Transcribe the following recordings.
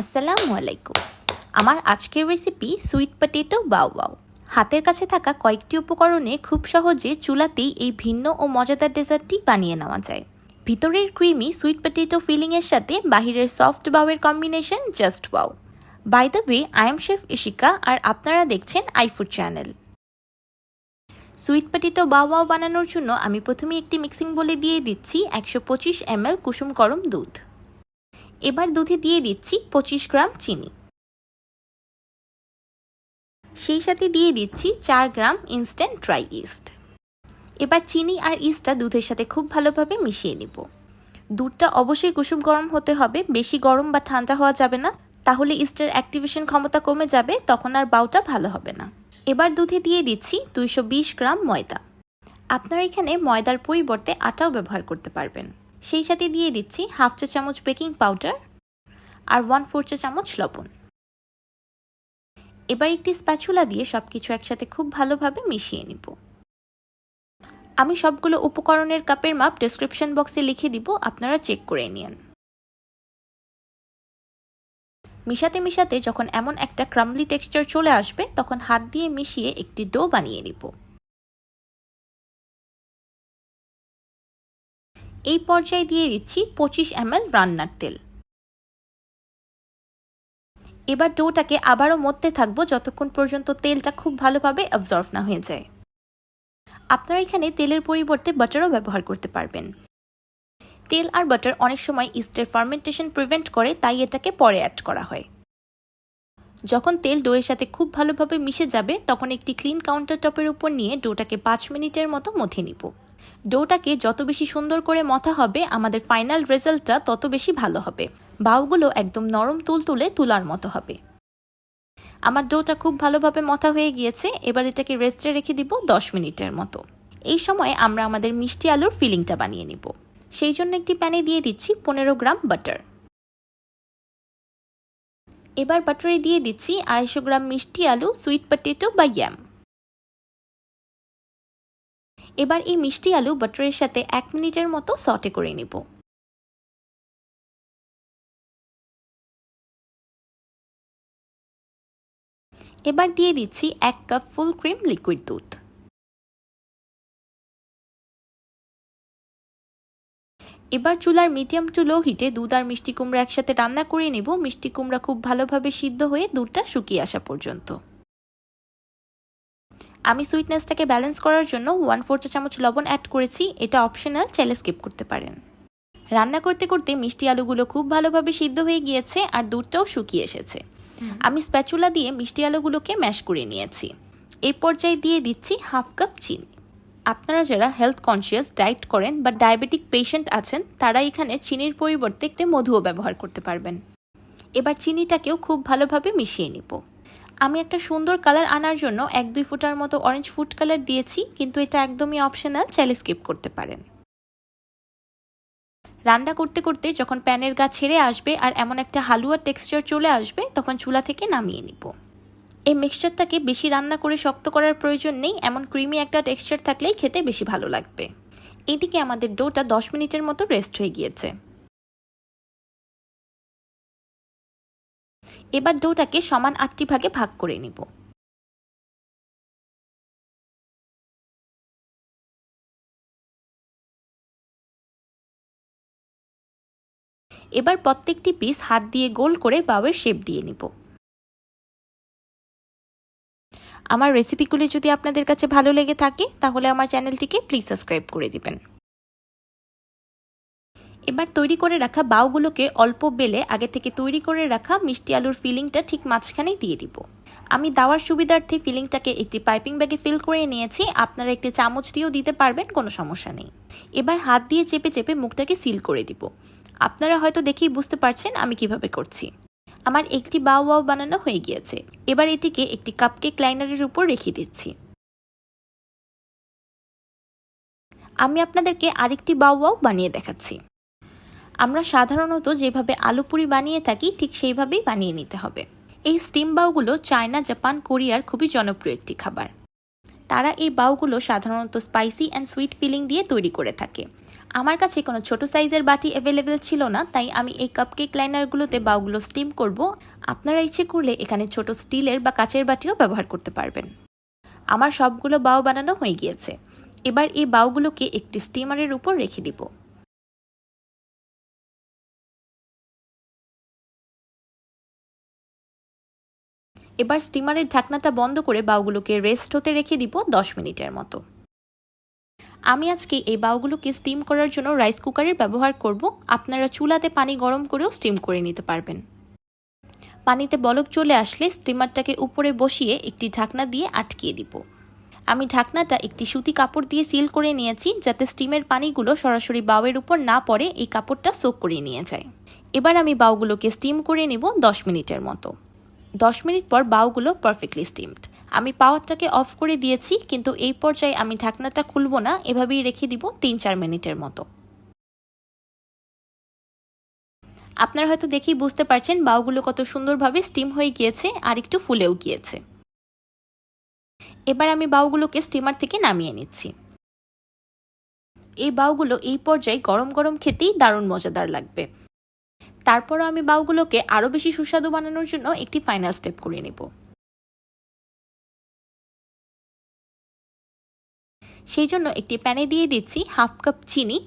আসসালামু আলাইকুম। আমার আজকের রেসিপি সুইট পটেটো বাউ বাউ হাতের কাছে থাকা কয়েকটি উপকরণে খুব সহজে চুলাতেই এই ভিন্ন ও মজাদার ডেজার্টটি বানিয়ে নেওয়া যায়। ভিতরের ক্রিমি সুইট পটেটো ফিলিংয়ের সাথে বাহিরের soft বাউয়ের combination just bao by the way I am chef Ishika আর আপনারা দেখছেন আইফুড চ্যানেল সুইট পটেটো বাউ বাউ বানানোর জন্য আমি প্রথমে একটি মিক্সিং বলে দিয়ে দিচ্ছি একশো পঁচিশ এমএল কুসুম গরম দুধ। এবার দুধে দিয়ে দিচ্ছি পঁচিশ গ্রাম চিনি। সেই সাথে দিয়ে দিচ্ছি চার গ্রাম ইনস্ট্যান্ট ড্রাই ইস্ট এবার চিনি আর ইস্টটা দুধের সাথে খুব ভালোভাবে মিশিয়ে নিব। দুধটা অবশ্যই কুসুম গরম হতে হবে, বেশি গরম বা ঠান্ডা হওয়া যাবে না। তাহলে ইস্টের অ্যাক্টিভেশন ক্ষমতা কমে যাবে, তখন আর বাউটা ভালো হবে না। এবার দুধে দিয়ে দিচ্ছি দুইশো বিশ গ্রাম ময়দা। আপনারা এখানে ময়দার পরিবর্তে আটাও ব্যবহার করতে পারবেন। সেই সাথে দিয়ে দিচ্ছি হাফ চা চামচ বেকিং পাউডার আর ওয়ান ফোর চা চামচ লবণ। এবার একটি স্প্যাচুলা দিয়ে সব কিছু একসাথে খুব ভালোভাবে মিশিয়ে নিব। আমি সবগুলো উপকরণের কাপের মাপ ডেসক্রিপশন বক্সে লিখে দিব, আপনারা চেক করে নিন। মিশাতে মিশাতে যখন এমন একটা ক্রামলি টেক্সচার চলে আসবে, তখন হাত দিয়ে মিশিয়ে একটি ডো বানিয়ে নিব। এই পর্যায়ে দিয়ে দিচ্ছি পঁচিশ এমএল রান্নার তেল। এবার ডোটাকে আবারও মধ্যে থাকব যতক্ষণ পর্যন্ত তেলটা খুব ভালোভাবে অবজর্ভ না হয়ে যায়। আপনারা এখানে তেলের পরিবর্তে বাটারও ব্যবহার করতে পারবেন। তেল আর বাটার অনেক সময় ইস্টের ফার্মেন্টেশন প্রিভেন্ট করে, তাই এটাকে পরে অ্যাড করা হয়। যখন তেল ডোয়ের সাথে খুব ভালোভাবে মিশে যাবে, তখন একটি ক্লিন কাউন্টার টপের উপর নিয়ে ডোটাকে পাঁচ মিনিটের মতো মথে নিব। ডোটাকে যত বেশি সুন্দর করে মথা হবে, আমাদের ফাইনাল রেজাল্টটা তত বেশি ভালো হবে। বাউগুলো একদম নরম তুল তুলে তুলার মতো হবে। আমার ডোটা খুব ভালোভাবে মথা হয়ে গিয়েছে, এবার এটাকে রেস্টে রেখে দিব দশ মিনিটের মতো। এই সময় আমরা আমাদের মিষ্টি আলুর ফিলিংটা বানিয়ে নিব। সেই জন্য একটি প্যানে দিয়ে দিচ্ছি পনেরো গ্রাম বাটার। এবার বাটারে দিয়ে দিচ্ছি আড়াইশো গ্রাম মিষ্টি আলু, সুইট পটেটো বা ইয়াম। এবার এই মিষ্টি আলু বাটারের সাথে এক মিনিটের মতো সটে করে নেব। এবার দিয়ে দিচ্ছি এক কাপ ফুল ক্রিম লিকুইড দুধ। এবার চুলার মিডিয়াম টু লো হিটে দুধ আর মিষ্টি কুমড়া একসাথে রান্না করে নেব। মিষ্টি কুমড়া খুব ভালোভাবে সিদ্ধ হয়ে দুধটা শুকিয়ে আসা পর্যন্ত। আমি সুইটনেসটাকে ব্যালেন্স করার জন্য ওয়ান ফোর চা চামচ লবণ অ্যাড করেছি। এটা অপশনাল চাইলে স্কিপ করতে পারেন। রান্না করতে করতে মিষ্টি আলুগুলো খুব ভালোভাবে সিদ্ধ হয়ে গিয়েছে আর দুধটাও শুকিয়ে এসেছে। আমি স্প্যাচুলা দিয়ে মিষ্টি আলুগুলোকে ম্যাশ করে নিয়েছি। এই পর্যায়ে দিয়ে দিচ্ছি হাফ কাপ চিনি। আপনারা যারা হেলথ কনসিয়াস ডায়েট করেন বা ডায়াবেটিক পেশেন্ট আছেন তারা এখানে চিনির পরিবর্তে একটি মধুও ব্যবহার করতে পারবেন। এবার চিনিটাকেও খুব ভালোভাবে মিশিয়ে নিব। আমি একটা সুন্দর কালার আনার জন্য এক দুই ফুটার মতো অরেঞ্জ ফুড কালার দিয়েছি, কিন্তু এটা একদমই অপশনাল চাইলে স্কিপ করতে পারেন। রান্না করতে করতে যখন প্যানের গা ছেড়ে আসবে আর এমন একটা হালুয়া টেক্সচার চলে আসবে, তখন চুলা থেকে নামিয়ে নিব। এই মিক্সচারটাকে বেশি রান্না করে শক্ত করার প্রয়োজন নেই, এমন ক্রিমি একটা টেক্সচার থাকলেই খেতে বেশি ভালো লাগবে। এদিকে আমাদের ডোটা দশ মিনিটের মতো রেস্ট হয়ে গিয়েছে। এবার ডোটাকে সমান আটটি ভাগে ভাগ করে নিব। এবার প্রত্যেকটি পিস হাত দিয়ে গোল করে বাউয়ের শেপ দিয়ে নিব। আমার রেসিপিগুলি যদি আপনাদের কাছে ভালো লেগে থাকে, তাহলে আমার চ্যানেলটিকে প্লিজ সাবস্ক্রাইব করে দিবেন। এবার তৈরি করে রাখা বাউগুলোকে অল্প বেলে আগে থেকে তৈরি করে রাখা মিষ্টি আলুর ফিলিংটা ঠিক মাঝখানেই দিয়ে দিব। আমি দাওয়ার সুবিধার্থে ফিলিংটাকে একটি পাইপিং ব্যাগে ফিল করে নিয়েছি। আপনারা একটি চামচ দিয়েও দিতে পারবেন, কোনো সমস্যা নেই। এবার হাত দিয়ে চেপে চেপে মুখটাকে সিল করে দিব। আপনারা হয়তো দেখেই বুঝতে পারছেন আমি কীভাবে করছি। আমার একটি বাউ বাউ বানানো হয়ে গিয়েছে। এবার এটিকে একটি কাপকেক লাইনারের উপর রেখে দিচ্ছি। আমি আপনাদেরকে আরেকটি বাউ বাউ বানিয়ে দেখাচ্ছি। আমরা সাধারণত যেভাবে আলু পুরি বানিয়ে থাকি, ঠিক সেইভাবেই বানিয়ে নিতে হবে। এই স্টিম বাউগুলো চায়না, জাপান, কোরিয়ার খুবই জনপ্রিয় একটি খাবার। তারা এই বাউগুলো সাধারণত স্পাইসি অ্যান্ড সুইট ফিলিং দিয়ে তৈরি করে থাকে। আমার কাছে কোনো ছোট সাইজের বাটি অ্যাভেলেবেল ছিল না, তাই আমি এই কাপকেক লাইনারগুলোতে বাউগুলো স্টিম করব। আপনারা ইচ্ছে করলে এখানে ছোট স্টিলের বা কাচের বাটিও ব্যবহার করতে পারবেন। আমার সবগুলো বাউ বানানো হয়ে গিয়েছে। এবার এই বাউগুলোকে একটি স্টিমারের উপর রেখে দিব। এবার স্টিমারের ঢাকনাটা বন্ধ করে বাউগুলোকে রেস্ট হতে রেখে দিব দশ মিনিটের মতো। আমি আজকে এই বাউগুলোকে স্টিম করার জন্য রাইস কুকারের ব্যবহার করব। আপনারা চুলাতে পানি গরম করেও স্টিম করে নিতে পারবেন। পানিতে বলক চলে আসলে স্টিমারটাকে উপরে বসিয়ে একটি ঢাকনা দিয়ে আটকিয়ে দিব। আমি ঢাকনাটা একটি সুতি কাপড় দিয়ে সিল করে নিয়েছি যাতে স্টিমের পানিগুলো সরাসরি বাউয়ের উপর না পড়ে এই কাপড়টা সোক করে নিয়ে যায়। এবার আমি বাউগুলোকে স্টিম করে নেব দশ মিনিটের মতো। দশ মিনিট পর বাউগুলো পারফেক্টলি স্টিমড আমি পাওয়ারটাকে অফ করে দিয়েছি, কিন্তু এই পর্যায়ে আমি ঢাকনাটা খুলব না, এভাবেই রেখে দিব তিন চার মিনিটের মতো। আপনারা হয়তো দেখেই বুঝতে পারছেন বাউগুলো কত সুন্দরভাবে স্টিম হয়ে গিয়েছে আর একটু ফুলেও গিয়েছে। এবার আমি বাউগুলোকে স্টিমার থেকে নামিয়ে নিচ্ছি। এই বাউগুলো এই পর্যায়ে গরম গরম খেতেই দারুণ মজাদার লাগবে। তারপরও আমি বাউগুলোকে আরও বেশি সুস্বাদু বানানোর জন্য একটি ফাইনাল স্টেপ করে নেব। সেই জন্য একটি প্যানে দিয়ে দিচ্ছি হাফ কাপ চিনি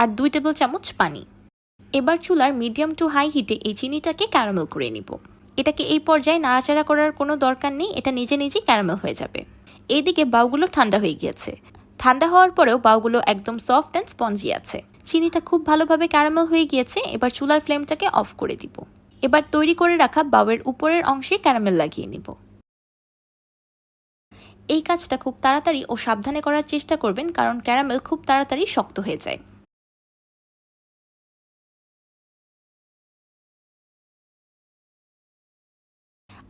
আর দুই টেবিল চামচ পানি। এবার চুলার মিডিয়াম টু হাই হিটে এই চিনিটাকে ক্যারামেল করে নিব। এটাকে এই পর্যায়ে নাড়াচাড়া করার কোনো দরকার নেই, এটা নিজে নিজেই ক্যারামেল হয়ে যাবে। এইদিকে বাউগুলো ঠান্ডা হয়ে গিয়েছে। ঠান্ডা হওয়ার পরেও বাউগুলো একদম সফট অ্যান্ড স্পঞ্জি আছে। চিনিটা খুব ভালোভাবে ক্যারামেল হয়ে গিয়েছে, এবার চুলার ফ্লেমটাকে অফ করে দিব। এবার তৈরি করে রাখা বাউয়ের উপরের অংশে ক্যারামেল লাগিয়ে নিব। এই কাজটা খুব তাড়াতাড়ি ও সাবধানে করার চেষ্টা করবেন, কারণ ক্যারামেল খুব তাড়াতাড়ি শক্ত হয়ে যায়।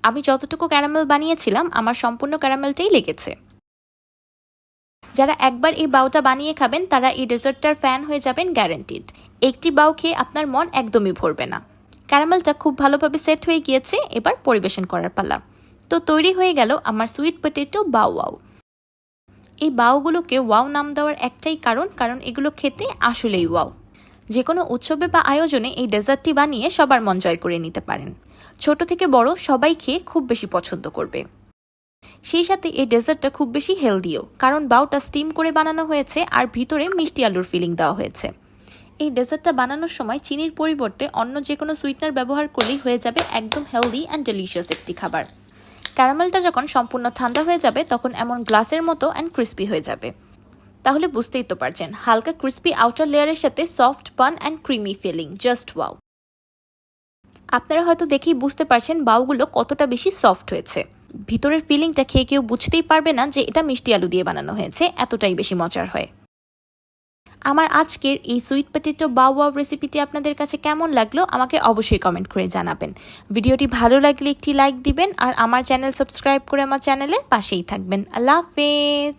আমি যতটুকু ক্যারামেল বানিয়েছিলাম, আমার সম্পূর্ণ ক্যারামেলটাই লেগেছে। যারা একবার এই বাউটা বানিয়ে খাবেন, তারা এই ডেজার্টটার ফ্যান হয়ে যাবেন গ্যারান্টিড একটি বাউ খেয়ে আপনার মন একদমই ভরবে না। ক্যারামেলটা খুব ভালোভাবে সেট হয়ে গিয়েছে, এবার পরিবেশন করার পালা। তো তৈরি হয়ে গেল আমার সুইট পটেটো বাউ ওয়াও এই বাউগুলোকে ওয়াও নাম দেওয়ার একটাই কারণ কারণ এগুলো খেতে আসলেই ওয়াও। যে কোনো উৎসবে বা আয়োজনে এই ডেজার্টটি বানিয়ে সবার মন জয় করে নিতে পারেন। ছোট থেকে বড় সবাই খেয়ে খুব বেশি পছন্দ করবে। সেই সাথে এই ডেজার্টটা খুব বেশি হেলদিও, কারণ বাউটা স্টিম করে বানানো হয়েছে আর ভিতরে মিষ্টি আলুর ফিলিং দেওয়া হয়েছে। এই ডেজার্টটা বানানোর সময় চিনির পরিবর্তে অন্য যে কোনো সুইটনার ব্যবহার করলেই হয়ে যাবে একদম হেলদি অ্যান্ড ডেলিশিয়াস একটি খাবার। ক্যারামেলটা যখন সম্পূর্ণ ঠান্ডা হয়ে যাবে, তখন এমন গ্লাসের মতো অ্যান্ড ক্রিস্পি হয়ে যাবে। তাহলে বুঝতেই তো পারছেন, হালকা ক্রিস্পি আউটার লেয়ারের সাথে soft bun and creamy filling just wow আপনারা হয়তো দেখেই বুঝতে পারছেন বাউগুলো কতটা বেশি সফট হয়েছে। ভিতরের ফিলিংটা খেয়ে কেউ বুঝতেই পারবে না যে এটা মিষ্টি আলু দিয়ে বানানো হয়েছে, এতটাই বেশি মজার হয়। আমার আজকের এই সুইট পটেটো বাউ ওয়াও রেসিপিটি আপনাদের কাছে কেমন লাগল, আমাকে অবশ্যই কমেন্ট করে জানাবেন। ভিডিওটি ভালো লাগলে একটি লাইক দিবেন আর আমার চ্যানেল সাবস্ক্রাইব করে আমার চ্যানেলের পাশেই থাকবেন। আল্লাহ হাফেজ!